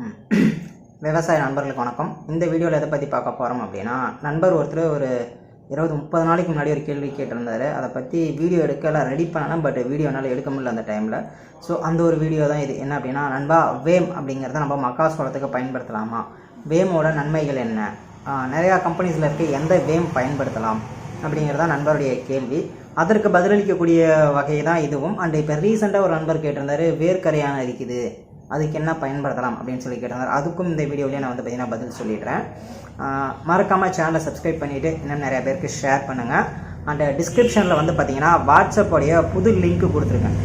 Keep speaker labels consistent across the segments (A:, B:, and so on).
A: ம். விவசாய நண்பர்களுக்கு வணக்கம். இந்த வீடியோவில் எதை பற்றி பார்க்க போகிறோம் அப்படின்னா நண்பர் ஒருத்தர் ஒரு இருபது முப்பது நாளைக்கு முன்னாடி ஒரு கேள்வி கேட்டிருந்தாரு. அதை பற்றி வீடியோ எடுக்கலாம் ரெடி பண்ணலாம் பட் வீடியோ என்னால் எடுக்க முடியல அந்த டைமில் ஸோ அந்த ஒரு வீடியோ தான் இது. என்ன அப்படின்னா நண்பா வேம் அப்படிங்கிறத நம்ம மக்காசோளத்துக்கு பயன்படுத்தலாமா? வேமோட நன்மைகள் என்ன? நிறையா கம்பெனிஸில் இருக்க. எந்த வேம் பயன்படுத்தலாம்? அப்படிங்கிறது தான் நண்பருடைய கேள்வி. அதற்கு பதிலளிக்கக்கூடிய வகை தான் இதுவும். அண்ட் இப்போ ரீசெண்டாக ஒரு நண்பர் கேட்டிருந்தாரு வேர்க்கரையான இருக்குது அதுக்கு என்ன பயன்படுத்தலாம் அப்படின்னு சொல்லி கேட்டிருந்தார். அதுக்கும் இந்த வீடியோலேயே நான் வந்து பார்த்தீங்கன்னா பதில் சொல்லிடுறேன். மறக்காமல் சேனலை சப்ஸ்கிரைப் பண்ணிவிட்டு இன்னும் நிறைய பேருக்கு ஷேர் பண்ணுங்கள் அண்ட் டிஸ்கிரிப்ஷனில் வந்து பார்த்தீங்கன்னா வாட்ஸ்அப்போடைய புது லிங்க் கொடுத்துருக்கேன்.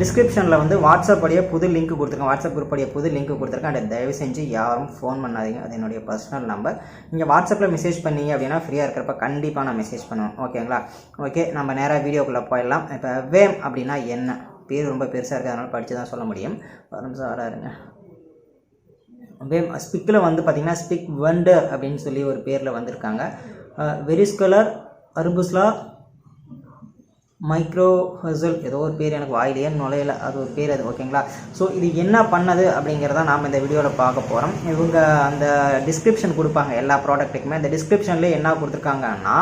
A: டிஸ்கிரிப்ஷனில் வந்து வாட்ஸ்அப்போடைய புது லிங்க் கொடுத்துருக்கேன். வாட்ஸ்அப் குரூப்போடைய புது லிங்க் கொடுத்துருக்கேன். அண்ட் தயவு செஞ்சு யாரும் ஃபோன் பண்ணாதீங்க. அது என்னுடைய பர்சனல் நம்பர் நீங்கள் வாட்ஸ்அப்பில் மெசேஜ் பண்ணீங்க அப்படின்னா ஃப்ரீயாக இருக்கிறப்ப கண்டிப்பாக நான் மெசேஜ் பண்ணுவேன். ஓகேங்களா ஓகே நம்ம நேராக வீடியோக்குள்ளே போயிடலாம். இப்போ வேம் அப்படின்னா என்ன? பேர் ரொம்ப பெருசாக இருக்குது அதனால் படித்து தான் சொல்ல முடியும். ஒரு நிமிஷம் வராருங்க. வேம் ஸ்பிக்கில் வந்து பார்த்தீங்கன்னா ஸ்பிக் வண்டர் அப்படின்னு சொல்லி ஒரு பேரில் வந்திருக்காங்க. வெரிஸ்கலர் அர்புஸ்லா மைக்ரோ ஹசல் ஏதோ ஒரு பேர் எனக்கு வாயிலேயே நுழையல. அது ஒரு பேர் அது ஓகேங்களா ஸோ இது என்ன பண்ணது அப்படிங்கிறத நாம் இந்த வீடியோவில் பார்க்க போகிறோம் இவங்க அந்த டிஸ்கிரிப்ஷன் கொடுப்பாங்க எல்லா ப்ராடக்ட்டுக்குமே அந்த டிஸ்கிரிப்ஷன்லேயே என்ன கொடுத்துருக்காங்கன்னா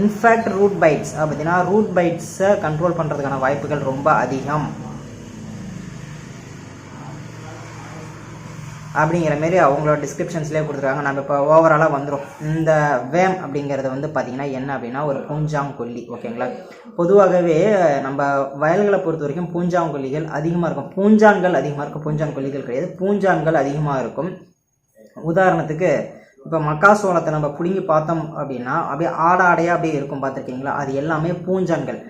A: இன்ஃபேக்ட் ரூட் பைட்ஸ் பார்த்தீங்கன்னா ரூட் பைட்ஸை கண்ட்ரோல் பண்ணுறதுக்கான வாய்ப்புகள் ரொம்ப அதிகம். அப்படிங்கிற மாரி அவங்களோட டிஸ்கிரிப்ஷன்ஸ்லேயே கொடுத்துருக்காங்க. நம்ம இப்போ ஓவராலாக வந்துடும் இந்த வேம் அப்படிங்கிறது வந்து பார்த்திங்கன்னா என்ன அப்படின்னா ஒரு பூஞ்சாங்கொல்லி ஓகேங்களா? பொதுவாகவே நம்ம வயல்களை பொறுத்த வரைக்கும் பூஞ்சாங்கொல்லிகள் அதிகமாக இருக்கும். பூஞ்சான்கள் அதிகமாக இருக்கும். பூஞ்சாங்கொல்லிகள் கிடையாது. பூஞ்சான்கள் அதிகமாக இருக்கும். உதாரணத்துக்கு இப்போ மக்காசோளத்தை நம்ம பிடுங்கி பார்த்தோம் அப்படின்னா அப்படியே ஆடை ஆடையாக அப்படியே இருக்கும் பார்த்துருக்கீங்களா அது எல்லாமே பூஞ்சான்கள்.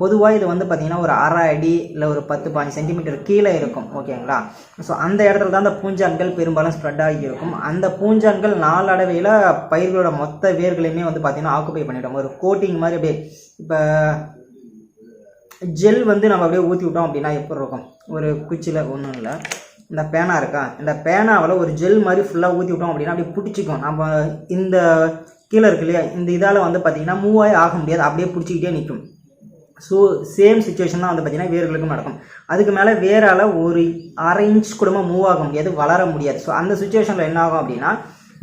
A: பொதுவாக இது வந்து பார்த்திங்கன்னா ஒரு அரை அடி இல்லை ஒரு பத்து பாஞ்சு சென்டிமீட்டர் கீழே இருக்கும் ஓகேங்களா? ஸோ அந்த இடத்துல தான் அந்த பூஞ்சான்கள் பெரும்பாலும் ஸ்ப்ரெட் ஆகி இருக்கும். அந்த பூஞ்சான்கள் நாளடைவையில் பயிர்களோட மொத்த வேர்களையுமே வந்து பார்த்திங்கன்னா ஆக்குப்பை பண்ணிவிடும் ஒரு கோட்டிங் மாதிரி அப்படியே இப்போ ஜெல் வந்து நம்ம அப்படியே ஊற்றி விட்டோம் அப்படின்னா எப்படி இருக்கும்? ஒரு குச்சியில் ஒன்றும் இல்லை. இந்த பேனா இருக்கா? இந்த பேனாவில் ஒரு ஜெல் மாதிரி ஃபுல்லாக ஊற்றி விட்டோம் அப்படின்னா அப்படியே பிடிச்சிக்கும். நம்ம இந்த கீழே இருக்கு இல்லையா? இந்த இதால் வந்து பார்த்திங்கன்னா மூவாய் ஆக முடியாது. அப்படியே பிடிச்சிக்கிட்டே நிற்கும். ஸோ சேம் சுச்சுவேஷன் தான் வந்து பார்த்திங்கன்னா வேர்களுக்கும் நடக்கும். அதுக்கு மேலே வேரால் ஒரு அரை இன்ச் கூட மூவ் ஆக முடியாது வளர முடியாது. ஸோ அந்த சுச்சுவேஷனில் என்ன ஆகும் அப்படின்னா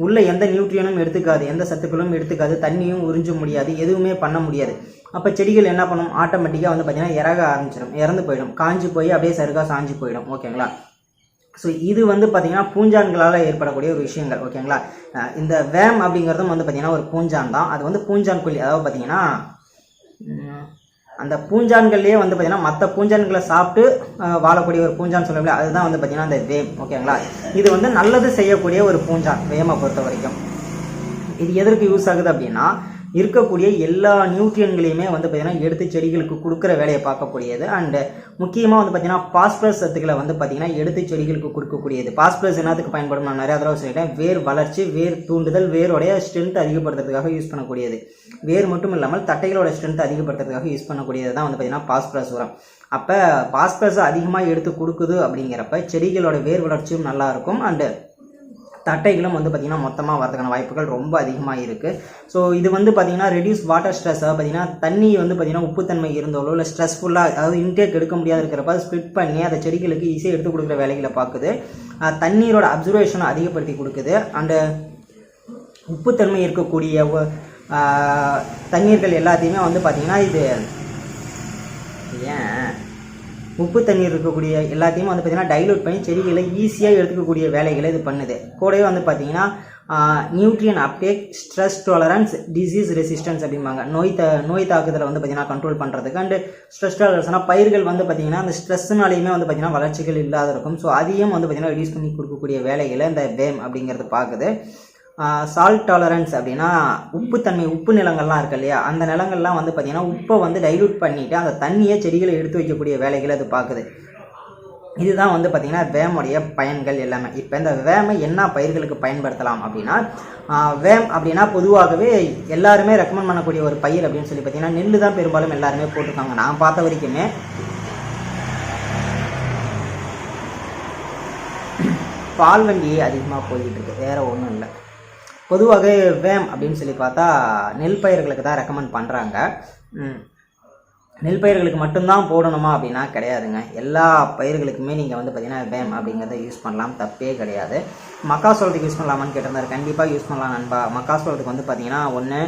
A: உள்ளே எந்த நியூட்ரியனும் எடுத்துக்காது எந்த சத்துக்களும் எடுத்துக்காது தண்ணியும் உறிஞ்ச முடியாது எதுவுமே பண்ண முடியாது. அப்போ செடிகள் என்ன பண்ணும்? ஆட்டோமேட்டிக்காக வந்து பார்த்திங்கன்னா இறக ஆரம்பிச்சிடும் இறந்து போயிடும். காஞ்சி போய் அப்படியே சருகாக சாஞ்சு போயிடும். ஓகேங்களா ஸோ இது வந்து பார்த்திங்கன்னா பூஞ்சான்களால் ஏற்படக்கூடிய ஒரு விஷயங்கள் ஓகேங்களா? இந்த வேம் அப்படிங்கிறதும் வந்து பார்த்திங்கன்னா ஒரு பூஞ்சான் தான். அது வந்து பூஞ்சான் குழி அதாவது பார்த்திங்கன்னா அந்த பூஞ்சான்கள்லேயே வந்து பார்த்திங்கன்னா மற்ற பூஞ்சான்களை சாப்பிட்டு வாழக்கூடிய ஒரு பூஞ்சான் சொல்லல அதுதான் வந்து பார்த்திங்கன்னா அந்த வேம் ஓகேங்களா? இது வந்து நல்லது செய்யக்கூடிய ஒரு பூஞ்சான் வேமை பொறுத்த வரைக்கும். இது எதற்கு யூஸ் ஆகுது அப்படின்னா இருக்கக்கூடிய எல்லா நியூட்ரியன்களையுமே வந்து பார்த்திங்கன்னா எடுத்து செடிகளுக்கு கொடுக்குற வேலையை பார்க்கக்கூடியது. அண்டு முக்கியமாக வந்து பார்த்திங்கன்னா பாஸ்பரஸ் சத்துக்களை வந்து பார்த்திங்கன்னா எடுத்து செடிகளுக்கு கொடுக்கக்கூடியது. பாஸ்பரஸ் என்னத்துக்கு பயன்படும்? நான் நிறையா தடவை சொல்லிட்டேன். வேர் வளர்ச்சி வேர் தூண்டுதல் வேரோடைய ஸ்ட்ரென்த் அதிகப்படுத்துறதுக்காக யூஸ் பண்ணக்கூடியது. வேர் மட்டும் இல்லாமல் தட்டைகளோட ஸ்ட்ரென்த் அதிகப்படுத்துறதுக்காக யூஸ் பண்ணக்கூடியது தான் வந்து பார்த்திங்கன்னா பாஸ்பரஸ் உரம். அப்போ பாஸ்பரஸ் அதிகமாக எடுத்து கொடுக்குது அப்படிங்கிறப்ப செடிகளோட வேர் வளர்ச்சியும் நல்லா இருக்கும். அண்டு தட்டைகளும் வந்து பார்த்திங்கன்னா மொத்தமாக வரதுக்கான வாய்ப்புகள் ரொம்ப அதிகமாக இருக்குது ஸோ இது வந்து பார்த்திங்கன்னா ரெடியூஸ் வாட்டர் ஸ்ட்ரெஸ் அதாவது பார்த்திங்கன்னா தண்ணி வந்து பார்த்திங்கன்னா உப்புத்தன்மை இருந்தாலோ இல்லை ஸ்ட்ரெஸ்ஃபுல்லாக அதாவது இன்டேக் எடுக்க முடியாது இருக்கிறப்ப ஸ்ப்ளிட் பண்ணி அதை செடிகளுக்கு ஈஸியாக எடுத்து கொடுக்குற வேலைகளை பார்க்குது. தண்ணீரோட அப்சர்வேஷனை அதிகப்படுத்தி கொடுக்குது. அண்டு உப்புத்தன்மை இருக்கக்கூடிய தண்ணீர்கள் எல்லாத்தையுமே வந்து பார்த்திங்கன்னா இது ஏன்? உப்பு தண்ணீர் இருக்கக்கூடிய எல்லாத்தையும் வந்து பார்த்திங்கன்னா டைலூட் பண்ணி செடிகளை ஈஸியாக எடுத்துக்கக்கூடிய வேலைகளை இது பண்ணுது. கூடவே வந்து பார்த்திங்கன்னா nutrient uptake stress tolerance disease resistance அப்படிம்பாங்க. நோய் த நோய் தாக்குதலை வந்து பார்த்திங்கன்னா கண்ட்ரோல் பண்ணுறதுக்கு அண்டு ஸ்ட்ரெஸ் டாலரன்ஸ்னால் பயிர்கள் வந்து பார்த்திங்கன்னா அந்த ஸ்ட்ரெஸ்ஸுனாலையுமே வந்து பார்த்திங்கன்னா வளர்ச்சிகள் இல்லாத இருக்கும். ஸோ அதையும் வந்து பார்த்திங்கன்னா ரெடியூஸ் பண்ணி கொடுக்கக்கூடிய வேலைகளை இந்த வேம் அப்படிங்கிறது பார்க்குது. சால்ட் டாலரன்ஸ் அப்படின்னா உப்புத்தன்மை உப்பு நிலங்கள்லாம் இருக்கு இல்லையா? அந்த நிலங்கள்லாம் வந்து பார்த்திங்கன்னா உப்பை வந்து டைலூட் பண்ணிவிட்டு அந்த தண்ணியை செடிகளை எடுத்து வைக்கக்கூடிய வேலைகளை அது பார்க்குது இதுதான் வந்து பார்த்திங்கன்னா வேமுடைய பயன்கள் எல்லாமே. இப்போ இந்த வேமை என்ன பயிர்களுக்கு பயன்படுத்தலாம் அப்படின்னா வேம் அப்படின்னா பொதுவாகவே எல்லாருமே ரெக்கமெண்ட் பண்ணக்கூடிய ஒரு பயிர் அப்படின்னு சொல்லி பார்த்தீங்கன்னா நெல் தான் பெரும்பாலும் எல்லாருமே போட்டிருக்காங்க. நான் பார்த்த வரைக்குமே. பால் வண்டி அதிகமாக போய்கிட்டு இருக்கு. ஒன்றும் இல்லை. பொதுவாக வேம் அப்படின்னு சொல்லி பார்த்தா நெல் பயிர்களுக்கு தான் ரெக்கமெண்ட் பண்ணுறாங்க நெல் பயிர்களுக்கு மட்டும்தான் போடணுமா அப்படின்னா கிடையாதுங்க. எல்லா பயிர்களுக்குமே நீங்கள் வந்து பார்த்தீங்கன்னா வேம் அப்படிங்கிறத யூஸ் பண்ணலாம். தப்பே கிடையாது. மக்காசோளத்துக்கு யூஸ் பண்ணலாமான்னு கேட்டிருந்தாரு. கண்டிப்பாக யூஸ் பண்ணலாம் நண்பா. மக்காசோளத்துக்கு வந்து பார்த்தீங்கன்னா ஒன்று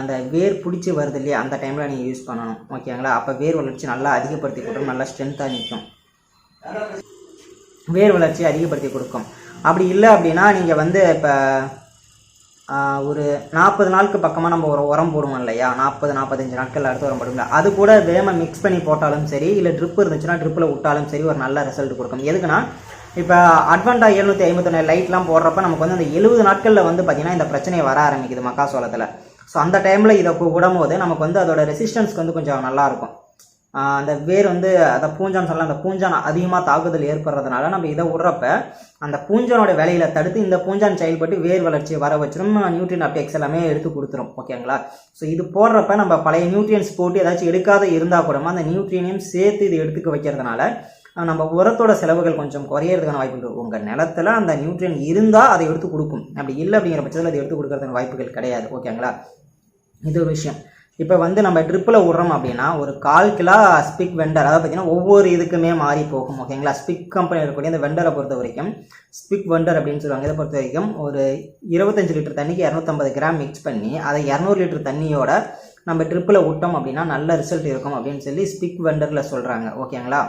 A: அந்த வேர் பிடிச்சி வருது இல்லையா அந்த டைமில் நீங்கள் யூஸ் பண்ணணும். ஓகேங்களா? அப்போ வேர் வளர்ச்சி நல்லா அதிகப்படுத்தி கொடுக்கும். நல்லா ஸ்ட்ரென்த்தாக நிற்கும் வேர் வளர்ச்சி அதிகப்படுத்தி கொடுக்கும். அப்படி இல்லை அப்படின்னா நீங்கள் வந்து இப்போ ஒரு நாற்பது நாளுக்கு பக்கமாக நம்ம ஒரு உரம் போடுவோம் இல்லையா? நாற்பது நாற்பத்தஞ்சு நாட்கள் அடுத்து உரம் போடுவோம் அது கூட வேம மிக்ஸ் பண்ணி போட்டாலும் சரி இல்லை ட்ரிப் இருந்துச்சுன்னா ட்ரிப்பில் விட்டாலும் சரி ஒரு நல்ல ரிசல்ட் கொடுக்கும். எதுக்குன்னா இப்போ அட்வான்டா எழுநூற்றி ஐம்பத்தொன்று லைட்லாம் போடுறப்ப நமக்கு வந்து அந்த எழுபது நாட்களில் வந்து பார்த்திங்கன்னா இந்த பிரச்சனை வர ஆரம்பிக்குது மக்காசோளத்தில். ஸோ அந்த டைமில் இதை விடும் போது நமக்கு வந்து அதோட ரெசிஸ்டன்ஸ்க்கு வந்து கொஞ்சம் நல்லாயிருக்கும் அந்த வேர் வந்து அந்த பூஞ்சான் சொல்லலாம் அந்த பூஞ்சான் அதிகமாக தாக்குதல் ஏற்படுறதுனால நம்ம இதை விட்றப்ப அந்த பூஞ்சானோட வேலையில் தடுத்து இந்த பூஞ்சான் செயல்பட்டு வேர் வளர்ச்சியை வர வச்சிடும் நியூட்ரியன் அப்டேக்ஸ் எல்லாமே எடுத்து கொடுத்துரும் ஓகேங்களா ஸோ இது போடுறப்ப நம்ம பழைய நியூட்ரியன்ஸ் போட்டு ஏதாச்சும் எடுக்காத இருந்தால் கூட அந்த நியூட்ரியனையும் சேர்த்து இது எடுத்துக்க வைக்கிறதுனால நம்ம உரத்தோட செலவுகள் கொஞ்சம் குறையிறதுக்கான வாய்ப்புகள் உங்கள் நிலத்தில் அந்த நியூட்ரியன் இருந்தால் அதை எடுத்து கொடுக்கும். அப்படி இல்லை அப்படிங்கிற பட்சத்தில் அதை எடுத்து கொடுக்கறதுக்கான வாய்ப்புகள் கிடையாது ஓகேங்களா இது ஒரு விஷயம். இப்போ வந்து நம்ம ட்ரிப்பில் விட்றோம் அப்படின்னா ஒரு கால் கிலோ ஸ்பிக் வெண்டர் அதாவது பார்த்தீங்கன்னா ஒவ்வொரு இதுக்குமே மாறி போகும் ஓகேங்களா ஸ்பிக் கம்பெனி இருக்கக்கூடிய அந்த வெண்டரை பொறுத்த வரைக்கும் ஸ்பிக் வெண்டர் அப்படின்னு சொல்லுவாங்க. இதை பொறுத்த வரைக்கும் ஒரு இருபத்தஞ்சு லிட்டர் தண்ணிக்கு இரநூத்தம்பது கிராம் மிக்ஸ் பண்ணி அதை இரநூறு லிட்டர் தண்ணியோட நம்ம ட்ரிப்பில் விட்டோம் அப்படின்னா நல்ல ரிசல்ட் இருக்கும் அப்படின்னு சொல்லி ஸ்பிக் வெண்டரில் சொல்கிறாங்க ஓகேங்களா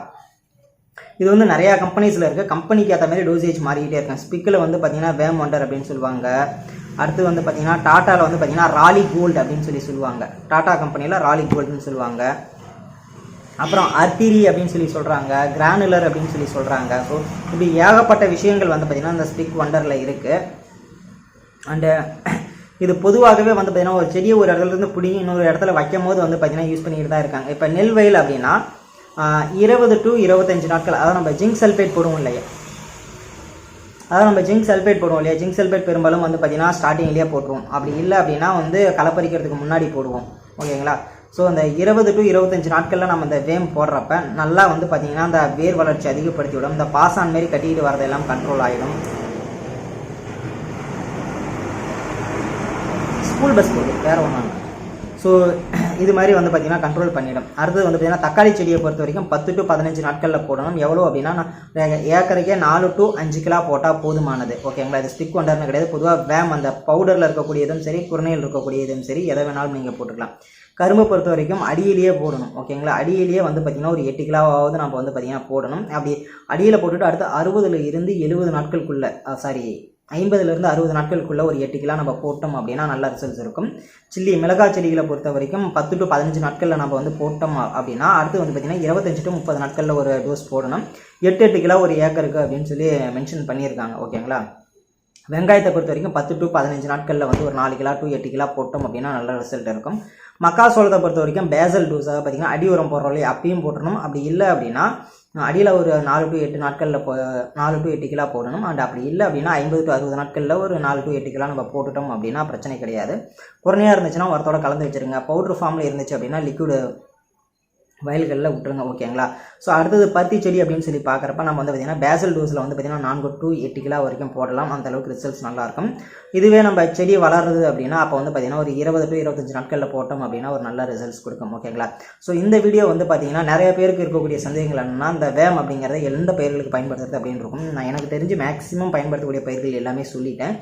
A: இது வந்து நிறையா கம்பெனிஸில் இருக்குது கம்பெனிக்கு ஏற்ற மாதிரி டோசேஜ் மாறிக்கிட்டே இருக்கும். ஸ்பிக்கில் வந்து பார்த்தீங்கன்னா வேம் ஒண்டர் அப்படின்னு சொல்லுவாங்க. அடுத்து வந்து பார்த்தீங்கன்னா டாட்டாவில் வந்து பார்த்தீங்கன்னா ராலி கோல்டு அப்படின்னு சொல்லி சொல்லுவாங்க. டாட்டா கம்பெனியில் ராலி கோல்டுன்னு சொல்லுவாங்க. அப்புறம் அர்த்திரி அப்படின்னு சொல்லி சொல்கிறாங்க கிரானுலர் அப்படின்னு சொல்லி சொல்கிறாங்க ஸோ இப்படி ஏகப்பட்ட விஷயங்கள் வந்து பார்த்திங்கன்னா இந்த ஸ்பிக் ஒண்டரில் இருக்குது அண்டு இது பொதுவாகவே வந்து பார்த்திங்கன்னா ஒரு செடியை ஒரு இடத்துலேருந்து பிடிங்கி இன்னொரு இடத்துல வைக்கும் போது வந்து பார்த்திங்கன்னா யூஸ் பண்ணிட்டு தான் இருக்காங்க. இப்போ நெல் வயல் அப்படின்னா இருபது டு இருபத்தஞ்சு நாட்கள் அதாவது நம்ம ஜிங்க் சல்ஃபேட் போடுவோம் இல்லையா? அதாவது நம்ம ஜிங்க் சல்ஃபேட் போடுவோம் இல்லையா? ஜிங்க் சல்ஃபேட் பெரும்பாலும் வந்து பார்த்திங்கன்னா ஸ்டார்டிங்லேயே போட்டுருவோம். அப்படி இல்லை அப்படின்னா வந்து களைப்பறிக்கிறதுக்கு முன்னாடி போடுவோம். ஓகேங்களா? ஸோ அந்த இருபது டு இருபத்தஞ்சு நாட்களில் நம்ம இந்த வேம் போடுறப்ப நல்லா வந்து பார்த்திங்கன்னா அந்த வேர் வளர்ச்சி அதிகப்படுத்தி விடும் இந்த பாசான் மாரி கட்டிக்கிட்டு வரதெல்லாம் கண்ட்ரோல் ஆகிடும் ஸ்கூல் பஸ் போகுது வேறு ஒன்றும் ஸோ இது மாதிரி வந்து பார்த்திங்கன்னா கண்ட்ரோல் பண்ணிடும். அடுத்தது வந்து பார்த்திங்கன்னா தக்காளி செடியை பொறுத்த வரைக்கும் பத்து டு பதினஞ்சு நாட்களில் போடணும். எவ்வளோ அப்படின்னா ஏக்கருக்கே நாலு டு அஞ்சு கிலோ போட்டால் போதுமானது. ஓகேங்களா இது ஸ்டிக் ஒண்டர்னு கிடையாது. பொதுவாக வேம் அந்த பவுடரில் இருக்கக்கூடியதும் சரி குருணையில் இருக்கக்கூடியதும் சரி எதை வேணாலும் நீங்கள் போட்டுக்கலாம். கரும்பு பொறுத்த வரைக்கும் அடியிலேயே போடணும். ஓகேங்களா அடியிலேயே வந்து பார்த்திங்கன்னா ஒரு எட்டு கிலோவாவது நம்ம வந்து பார்த்திங்கன்னா போடணும். அப்படி அடியில் போட்டுட்டு அடுத்து அறுபதுல இருந்து எழுபது நாட்களுக்குள்ளே சாரி ஐம்பதுலேருந்து அறுபது நாட்களுக்குள்ளே ஒரு எட்டு கிலோ நம்ம போட்டோம் அப்படின்னா நல்ல ரிசல்ட்ஸ் இருக்கும். சில்லி மிளகாய் செடிகளை பொறுத்த வரைக்கும் பத்து டு பதினஞ்சு நாட்களில் நம்ம வந்து போட்டோம் அப்படின்னா அடுத்து வந்து பார்த்திங்கன்னா இருபத்தஞ்சு டு முப்பது நாட்களில் ஒரு டோஸ் போடணும். எட்டு எட்டு கிலோ ஒரு ஏக்கருக்கு அப்படின்னு சொல்லி மென்ஷன் பண்ணியிருக்காங்க ஓகேங்களா? வெங்காயத்தை பொறுத்த வரைக்கும் பத்து டு பதினஞ்சு நாட்களில் வந்து ஒரு நாலு கிலோ டு எட்டு கிலோ போட்டோம் அப்படின்னா நல்ல ரிசல்ட் இருக்கும். மக்காசோளத்தை பொறுத்த வரைக்கும் பேசல் டூஸாக பார்த்திங்கன்னா அடி உரம் போடுறோம் இல்லையா அப்பயும் போட்டுடணும் அப்படி இல்லை அப்படின்னா அடியில் ஒரு நாலு டு எட்டு நாட்களில் போ நாலு டு எட்டு கிலோ போடணும். அண்ட் அப்படி இல்லை அப்படின்னா ஐம்பது டு அறுபது நாட்களில் ஒரு நாலு டு எட்டு கிலோ நம்ம போட்டுட்டோம் அப்படின்னா பிரச்சனை கிடையாது. குறையாக இருந்துச்சுன்னா உரத்தோட கலந்து வச்சுருங்க. பவுட்ரு ஃபார்மில் இருந்துச்சு அப்படின்னா லிக்விடு வயல்களில் விட்டுருங்க ஓகேங்களா? ஸோ அடுத்தது பருத்தி செடி அப்படின்னு சொல்லி பார்க்குறப்ப நம்ம வந்து பார்த்திங்கன்னா பேசல் டோஸில் வந்து பார்த்திங்கன்னா நான்கு டு எட்டு கிலோ வரைக்கும் போடலாம். அந்த அளவுக்கு ரிசல்ட்ஸ் நல்லாயிருக்கும் இதுவே நம்ம செடி வளருது அப்படின்னா அப்போ வந்து பார்த்திங்கன்னா ஒரு இருபது டு இருபத்தஞ்சு நாட்களில் போட்டோம் அப்படின்னா ஒரு நல்ல ரிசல்ட்ஸ் கொடுக்கும் ஓகேங்களா? ஸோ இந்த வீடியோ வந்து பார்த்திங்கன்னா நிறைய பேருக்கு இருக்கக்கூடிய சந்தேகங்கள் என்னென்னா இந்த வேம் அப்படிங்கிறத எந்த பயிர்களுக்கு பயன்படுத்துறது அப்படின்னு இருக்கும். நான் எனக்கு தெரிஞ்சு மேக்ஸிமம் பயன்படுத்தக்கூடிய பயிர்கள் எல்லாமே சொல்லிட்டேன்.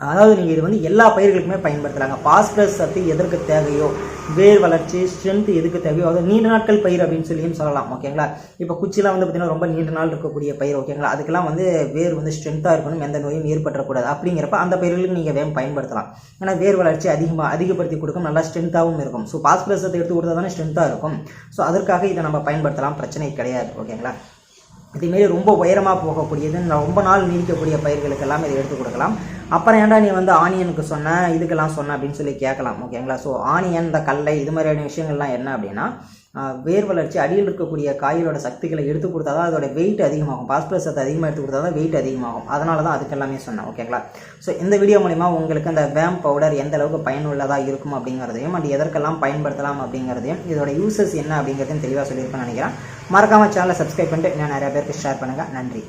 A: அதாவது நீங்கள் இது வந்து எல்லா பயிர்களுக்குமே பயன்படுத்தலாங்க. பாஸ்பரஸ் சத்து எதற்கு தேவையோ வேர் வளர்ச்சி ஸ்ட்ரென்த் எதுக்கு தேவையோ அதாவது நீண்ட நாட்கள் பயிர் அப்படின்னு சொல்லியும் சொல்லலாம் ஓகேங்களா? இப்போ குச்சிலாம் வந்து பார்த்திங்கன்னா ரொம்ப நீண்ட நாள் இருக்கக்கூடிய பயிர் ஓகேங்களா? அதுக்கெல்லாம் வந்து வேர் வந்து ஸ்ட்ரென்த்தாக இருக்கணும் எந்த நோயும் ஏற்படக்கூடாது. அப்படிங்கிறப்ப அந்த பயிர்களுக்கு நீங்கள் வேம் பயன்படுத்தலாம். ஏன்னா வேர் வளர்ச்சி அதிகமாக அதிகப்படுத்தி கொடுக்கும் நல்லா ஸ்ட்ரென்த்தாகவும் இருக்கும். ஸோ பாஸ்பரஸ் சத்து எடுத்து கொடுத்தா தானே ஸ்ட்ரென்த்தாக இருக்கும். ஸோ அதற்காக இதை நம்ம பயன்படுத்தலாம் பிரச்சனை கிடையாது ஓகேங்களா? இதேமாரி ரொம்ப உயரமாக போகக்கூடியது ரொம்ப நாள் நீடிக்கக்கூடிய பயிர்களுக்கு எல்லாமே இதை எடுத்து கொடுக்கலாம். அப்புறம் ஏன்டா நீ வந்து ஆனியனுக்கு சொன்ன? இதுக்கெல்லாம் சொன்ன அப்படின்னு சொல்லி கேட்கலாம் ஓகேங்களா? ஸோ ஆனியன் இந்த கல்லை இது மாதிரியான விஷயங்கள்லாம் என்ன அப்படின்னா வேர் வளர்ச்சி அடியில் இருக்கக்கூடிய காய்களோட சக்திகளை எடுத்து கொடுத்தா தான் அதோட வெயிட் அதிகமாகும். பாஸ்பரஸ் சத்து அதிகமாக எடுத்து கொடுத்தா தான் வெயிட் அதிகமாகும். அதனால தான் அதுக்கெல்லாமே சொன்னேன் ஓகேங்களா? ஸோ இந்த வீடியோ மூலிமா உங்களுக்கு அந்த வேம் பவுடர் எந்த அளவுக்கு பயனுள்ளதாக இருக்கும் அப்படிங்கிறதையும் அண்ட் எதற்கெல்லாம் பயன்படுத்தலாம் அப்படிங்கிறதையும் இதோட யூசஸ் என்ன அப்படிங்கிறதையும் தெளிவாக சொல்லியிருப்பேன்னு நினைக்கிறேன். மறக்காமல் சேனலை சப்ஸ்கிரைப் பண்ணிட்டு இன்னும் நிறைய பேருக்கு ஷேர் பண்ணுங்கள் நன்றி.